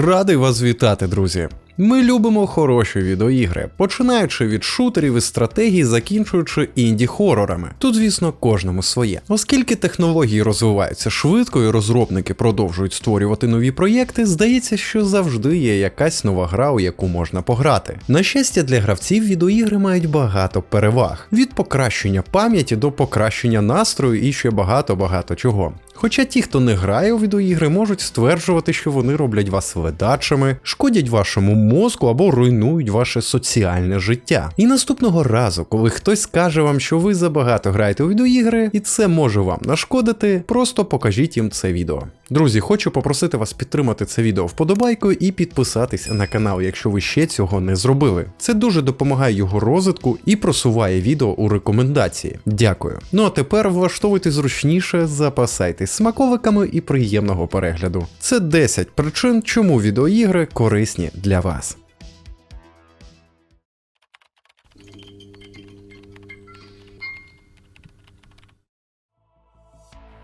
Радий вас вітати, друзі. Ми любимо хороші відеоігри, починаючи від шутерів і стратегій, закінчуючи інді-хорорами. Тут, звісно, кожному своє. Оскільки технології розвиваються швидко і розробники продовжують створювати нові проєкти, здається, що завжди є якась нова гра, у яку можна пограти. На щастя, для гравців відеоігри мають багато переваг: від покращення пам'яті до покращення настрою і ще багато-багато чого. Хоча ті, хто не грає у відеоігри, можуть стверджувати, що вони роблять вас ледачими, шкодять вашому мозку або руйнують ваше соціальне життя. І наступного разу, коли хтось скаже вам, що ви забагато граєте у відеоігри, і це може вам нашкодити, просто покажіть їм це відео. Друзі, хочу попросити вас підтримати це відео вподобайкою і підписатись на канал, якщо ви ще цього не зробили. Це дуже допомагає його розвитку і просуває відео у рекомендації. Дякую. Ну а тепер влаштовуйте зручніше, запасайтесь смаковиками і приємного перегляду. Це 10 причин, чому відеоігри корисні для вас. Spaß.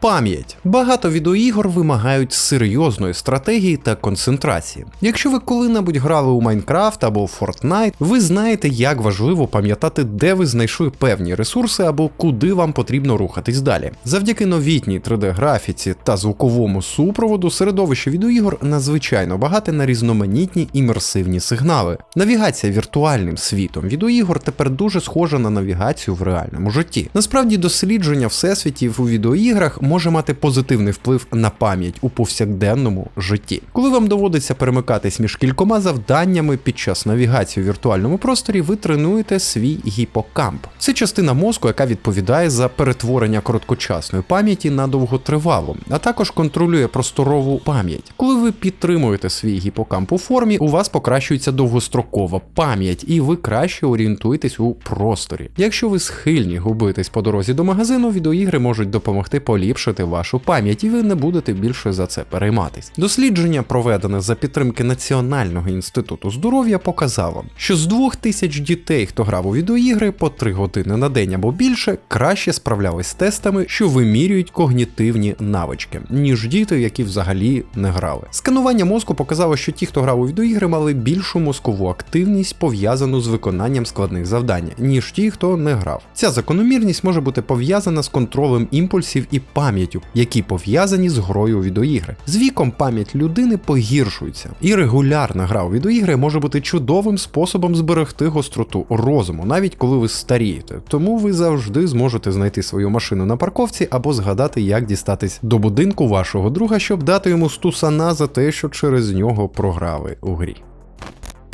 Пам'ять. Багато відеоігор вимагають серйозної стратегії та концентрації. Якщо ви коли-небудь грали у Майнкрафт або Fortnite, ви знаєте, як важливо пам'ятати, де ви знайшли певні ресурси або куди вам потрібно рухатись далі. Завдяки новітній 3D-графіці та звуковому супроводу середовище відеоігор надзвичайно багате на різноманітні імерсивні сигнали. Навігація віртуальним світом відеоігор тепер дуже схожа на навігацію в реальному житті. Насправді дослідження всесвітів у відеоіграх може мати позитивний вплив на пам'ять у повсякденному житті. Коли вам доводиться перемикатись між кількома завданнями під час навігації у віртуальному просторі, ви тренуєте свій гіпокамп. Це частина мозку, яка відповідає за перетворення короткочасної пам'яті на довготривалу, а також контролює просторову пам'ять. Коли ви підтримуєте свій гіпокамп у формі, у вас покращується довгострокова пам'ять, і ви краще орієнтуєтесь у просторі. Якщо ви схильні губитись по дорозі до магазину, відеоігри можуть допомогти поліпшити вашу пам'ять, і ви не будете більше за це перейматись. Дослідження, проведене за підтримки Національного інституту здоров'я, показало, що з двох тисяч дітей, хто грав у відеоігри по 3 години на день або більше, краще справлялись з тестами, що вимірюють когнітивні навички, ніж діти, які взагалі не грали. Сканування мозку показало, що ті, хто грав у відеоігри, мали більшу мозкову активність пов'язану з виконанням складних завдань, ніж ті, хто не грав. Ця закономірність може бути пов'язана з контролем імпульсів і пам'яттю, які пов'язані з грою у відеоігри. З віком пам'ять людини погіршується, і регулярна гра у відеоігри може бути чудовим способом зберегти гостроту розуму, навіть коли ви старієте. Тому ви завжди зможете знайти свою машину на парковці або згадати, як дістатись до будинку вашого друга, щоб дати йому стусана за те, що через нього програли у грі.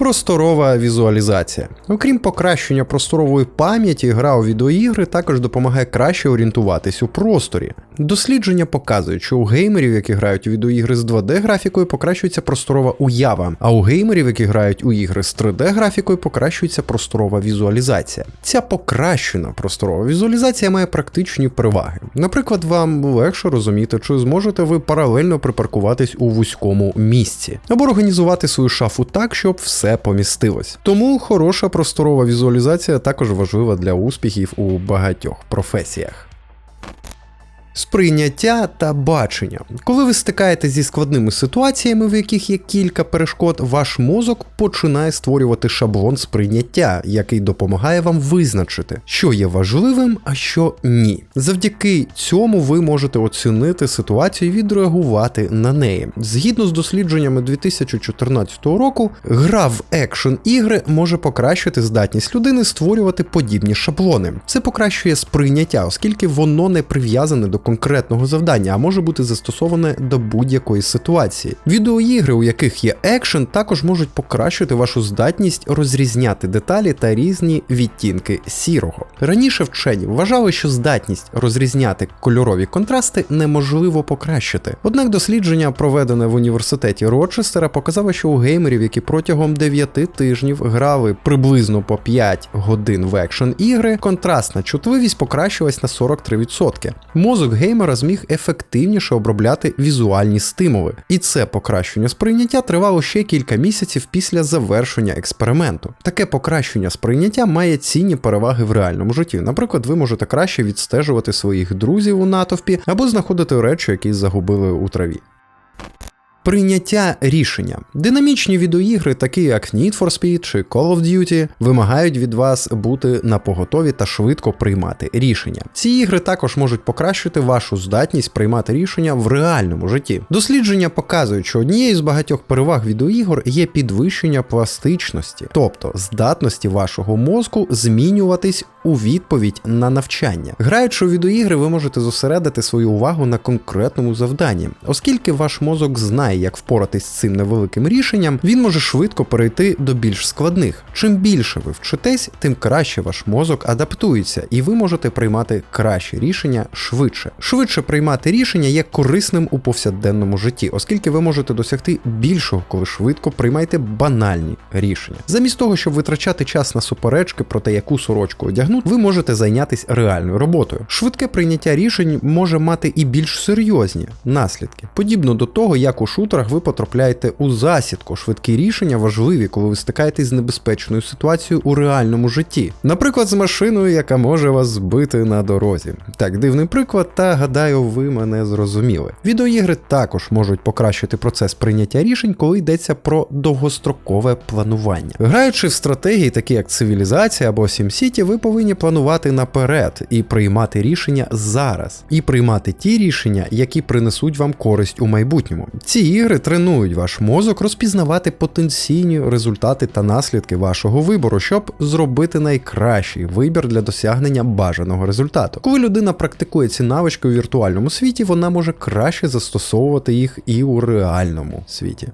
Просторова візуалізація. Окрім покращення просторової пам'яті, гра у відеоігри також допомагає краще орієнтуватись у просторі. Дослідження показують, що у геймерів, які грають у відеоігри з 2D-графікою, покращується просторова уява, а у геймерів, які грають у ігри з 3D-графікою, покращується просторова візуалізація. Ця покращена просторова візуалізація має практичні переваги. Наприклад, вам легше розуміти, чи зможете ви паралельно припаркуватись у вузькому місці, або організувати свою шафу так, щоб все помістилось. Тому хороша просторова візуалізація також важлива для успіхів у багатьох професіях. Сприйняття та бачення. Коли ви стикаєтесь зі складними ситуаціями, в яких є кілька перешкод, ваш мозок починає створювати шаблон сприйняття, який допомагає вам визначити, що є важливим, а що ні. Завдяки цьому ви можете оцінити ситуацію і відреагувати на неї. Згідно з дослідженнями 2014 року, гра в екшн ігри може покращити здатність людини створювати подібні шаблони. Це покращує сприйняття, оскільки воно не прив'язане до конкретного завдання, а може бути застосоване до будь-якої ситуації. Відеоігри, у яких є екшен, також можуть покращити вашу здатність розрізняти деталі та різні відтінки сірого. Раніше вчені вважали, що здатність розрізняти кольорові контрасти неможливо покращити. Однак дослідження, проведене в університеті Рочестера, показало, що у геймерів, які протягом 9 тижнів грали приблизно по 5 годин в екшен ігри, контрастна чутливість покращилась на 43%. Мозок мозок геймера зміг ефективніше обробляти візуальні стимули, і це покращення сприйняття тривало ще кілька місяців після завершення експерименту. Таке покращення сприйняття має цінні переваги в реальному житті. Наприклад, ви можете краще відстежувати своїх друзів у натовпі або знаходити речі, які загубили у траві. Прийняття рішення. Динамічні відеоігри, такі як Need for Speed чи Call of Duty, вимагають від вас бути на поготові та швидко приймати рішення. Ці ігри також можуть покращити вашу здатність приймати рішення в реальному житті. Дослідження показують, що однією з багатьох переваг відеоігор є підвищення пластичності, тобто здатності вашого мозку змінюватись у відповідь на навчання. Граючи у відеоігри, ви можете зосередити свою увагу на конкретному завданні, оскільки ваш мозок знає, як впоратись з цим невеликим рішенням, він може швидко перейти до більш складних. Чим більше ви вчитесь, тим краще ваш мозок адаптується, і ви можете приймати кращі рішення швидше. Швидше приймати рішення є корисним у повсякденному житті, оскільки ви можете досягти більшого, коли швидко приймаєте банальні рішення. Замість того, щоб витрачати час на суперечки про те, яку сорочку одягнути, ви можете зайнятися реальною роботою. Швидке прийняття рішень може мати і більш серйозні наслідки, подібно до того, як у шутерах ви потрапляєте у засідку. Швидкі рішення важливі, коли ви стикаєтесь з небезпечною ситуацією у реальному житті. Наприклад, з машиною, яка може вас збити на дорозі. Так, дивний приклад, та гадаю, ви мене зрозуміли. Відеоігри також можуть покращити процес прийняття рішень, коли йдеться про довгострокове планування. Граючи в стратегії, такі як цивілізація або SimCity, ви повинні планувати наперед і приймати рішення зараз, і приймати ті рішення, які принесуть вам користь у майбутньому. Ці ігри тренують ваш мозок розпізнавати потенційні результати та наслідки вашого вибору, щоб зробити найкращий вибір для досягнення бажаного результату. Коли людина практикує ці навички у віртуальному світі, вона може краще застосовувати їх і у реальному світі.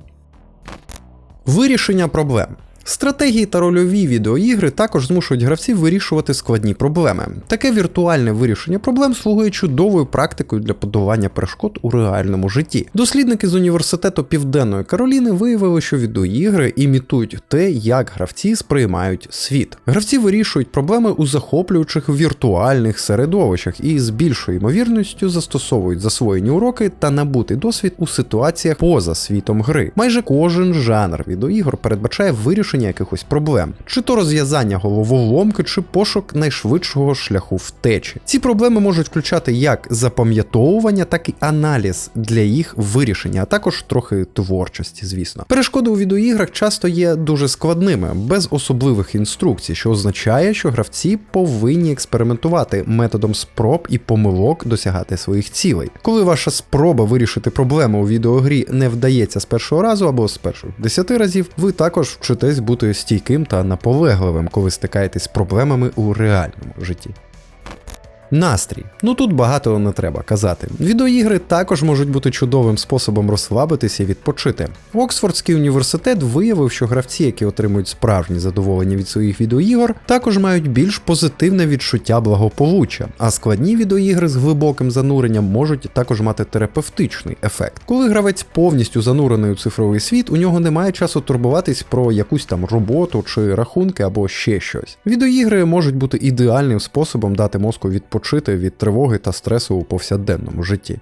Вирішення проблем. Стратегії та рольові відеоігри також змушують гравців вирішувати складні проблеми. Таке віртуальне вирішення проблем слугує чудовою практикою для подолання перешкод у реальному житті. Дослідники з університету Південної Кароліни виявили, що відеоігри імітують те, як гравці сприймають світ. Гравці вирішують проблеми у захоплюючих віртуальних середовищах і з більшою ймовірністю застосовують засвоєні уроки та набутий досвід у ситуаціях поза світом гри. Майже кожен жанр відеоігор передбачає вирішення якихось проблем, чи то розв'язання головоломки, чи пошук найшвидшого шляху втечі. Ці проблеми можуть включати як запам'ятовування, так і аналіз для їх вирішення, а також трохи творчості, звісно. Перешкоди у відеоіграх часто є дуже складними, без особливих інструкцій, що означає, що гравці повинні експериментувати методом спроб і помилок досягати своїх цілей. Коли ваша спроба вирішити проблему у відеогрі не вдається з першого разу або з перших десяти разів, ви також вчитесь бути стійким та наполегливим, коли стикаєтесь з проблемами у реальному житті. Настрій. Ну тут багато не треба казати. Відеоігри також можуть бути чудовим способом розслабитися і відпочити. Оксфордський університет виявив, що гравці, які отримують справжні задоволення від своїх відеоігор, також мають більш позитивне відчуття благополуччя, а складні відеоігри з глибоким зануренням можуть також мати терапевтичний ефект. Коли гравець повністю занурений у цифровий світ, у нього немає часу турбуватись про якусь там роботу чи рахунки або ще щось. Відеоігри можуть бути ідеальним способом дати мозку відпочити відпочити від тривоги та стресу у повсякденному житті.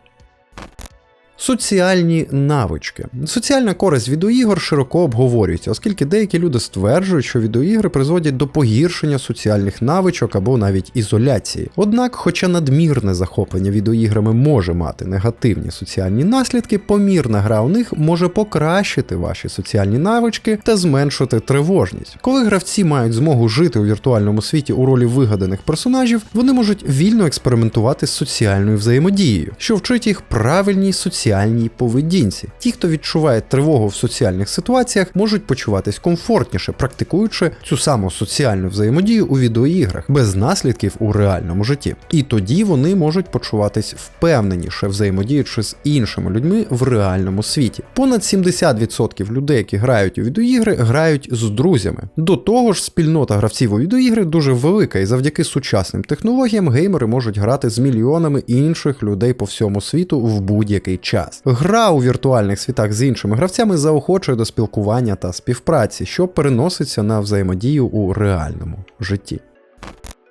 Соціальні навички. Соціальна користь відеоігор широко обговорюється, оскільки деякі люди стверджують, що відеоігри призводять до погіршення соціальних навичок або навіть ізоляції. Однак, хоча надмірне захоплення відеоіграми може мати негативні соціальні наслідки, помірна гра у них може покращити ваші соціальні навички та зменшити тривожність. Коли гравці мають змогу жити у віртуальному світі у ролі вигаданих персонажів, вони можуть вільно експериментувати з соціальною взаємодією, що вчить їх правильній соціальній соціальній поведінці. Ті, хто відчуває тривогу в соціальних ситуаціях, можуть почуватись комфортніше, практикуючи цю саму соціальну взаємодію у відеоіграх без наслідків у реальному житті. І тоді вони можуть почуватись впевненіше, взаємодіючи з іншими людьми в реальному світі. Понад 70% людей, які грають у відеоігри, грають з друзями. До того ж, спільнота гравців у відеоігри дуже велика, і завдяки сучасним технологіям геймери можуть грати з мільйонами інших людей по всьому світу в будь-який час час. Гра у віртуальних світах з іншими гравцями заохочує до спілкування та співпраці, що переноситься на взаємодію у реальному житті.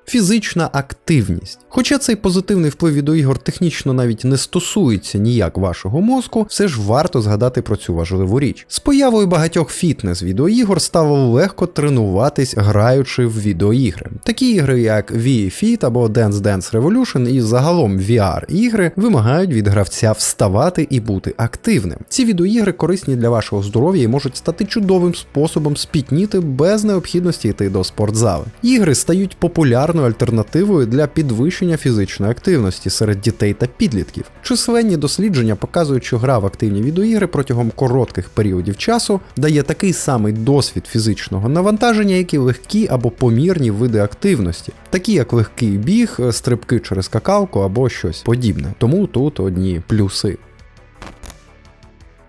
Фізична активність. Хоча цей позитивний вплив відеоігор технічно навіть не стосується ніяк вашого мозку, все ж варто згадати про цю важливу річ. З появою багатьох фітнес-відеоігор стало легко тренуватись, граючи в відеоігри. Такі ігри, як Wii Fit або Dance Dance Revolution і загалом VR-ігри вимагають від гравця вставати і бути активним. Ці відеоігри корисні для вашого здоров'я і можуть стати чудовим способом спітніти без необхідності йти до спортзали. Ігри стають популярною альтернативою для підвищення фізичної активності серед дітей та підлітків. Численні дослідження показують, що гра в активні відеоігри протягом коротких періодів часу дає такий самий досвід фізичного навантаження, як і легкі або помірні види активності, такі як легкий біг, стрибки через какалку або щось подібне. Тому тут одні плюси.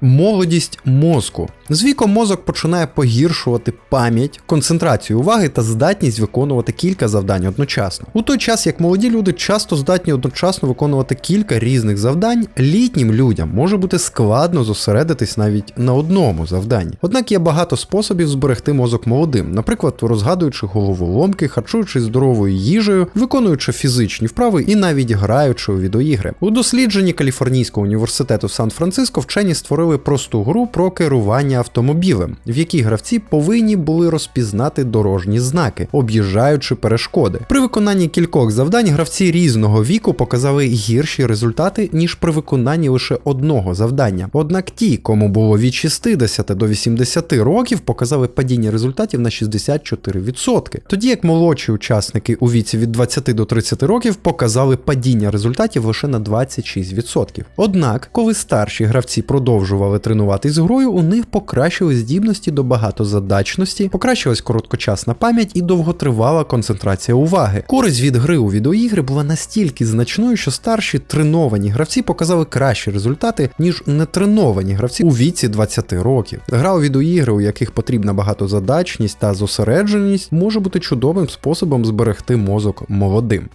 Молодість мозку. З віком мозок починає погіршувати пам'ять, концентрацію уваги та здатність виконувати кілька завдань одночасно. У той час, як молоді люди часто здатні одночасно виконувати кілька різних завдань, літнім людям може бути складно зосередитись навіть на одному завданні. Однак є багато способів зберегти мозок молодим, наприклад, розгадуючи головоломки, харчуючись здоровою їжею, виконуючи фізичні вправи і навіть граючи у відеоігри. У дослідженні Каліфорнійського університету Сан-Франциско вчені створили просту гру про керування автомобілем, в якій гравці повинні були розпізнати дорожні знаки, об'їжджаючи перешкоди. При виконанні кількох завдань гравці різного віку показали гірші результати, ніж при виконанні лише одного завдання. Однак ті, кому було від 60 до 80 років, показали падіння результатів на 64%. Тоді як молодші учасники у віці від 20 до 30 років показали падіння результатів лише на 26%. Однак, коли старші гравці продовжували тренуватись грою, у них покращили здібності до багатозадачності, покращилась короткочасна пам'ять і довготривала концентрація уваги. Користь від гри у відеоігри була настільки значною, що старші треновані гравці показали кращі результати, ніж нетреновані гравці у віці 20 років. Гра у відеоігри, у яких потрібна багатозадачність та зосередженість, може бути чудовим способом зберегти мозок молодим.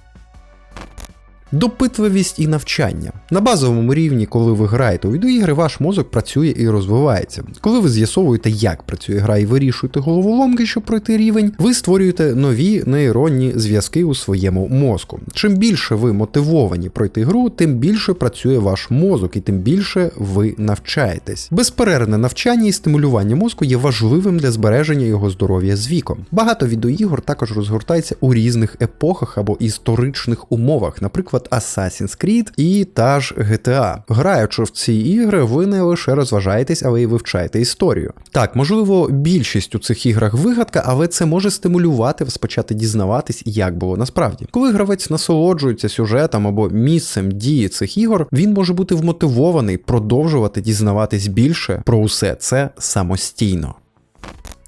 Допитливість і навчання. На базовому рівні, коли ви граєте у відеоігри, ваш мозок працює і розвивається. Коли ви з'ясовуєте, як працює гра і вирішуєте головоломки, щоб пройти рівень, ви створюєте нові нейронні зв'язки у своєму мозку. Чим більше ви мотивовані пройти гру, тим більше працює ваш мозок і тим більше ви навчаєтесь. Безперервне навчання і стимулювання мозку є важливим для збереження його здоров'я з віком. Багато відеоігор також розгортається у різних епохах або історичних умовах, наприклад, Assassin's Creed і та ж GTA. Граючи в ці ігри, ви не лише розважаєтесь, але й вивчаєте історію. Так, можливо, більшість у цих іграх вигадка, але це може стимулювати вас почати дізнаватись, як було насправді. Коли гравець насолоджується сюжетом або місцем дії цих ігор, він може бути вмотивований продовжувати дізнаватись більше про усе це самостійно.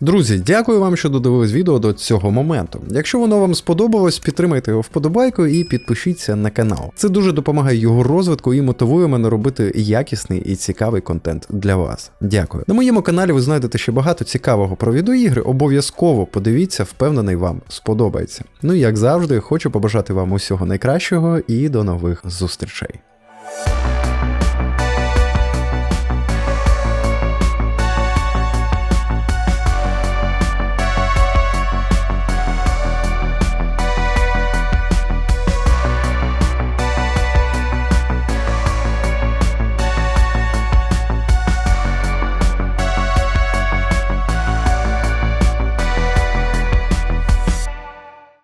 Друзі, дякую вам, що додивились відео до цього моменту. Якщо воно вам сподобалось, підтримайте його вподобайкою і підпишіться на канал. Це дуже допомагає його розвитку і мотивує мене робити якісний і цікавий контент для вас. Дякую. На моєму каналі ви знайдете ще багато цікавого про відеоігри. Обов'язково подивіться, впевнений, вам сподобається. Ну і як завжди, хочу побажати вам усього найкращого і до нових зустрічей.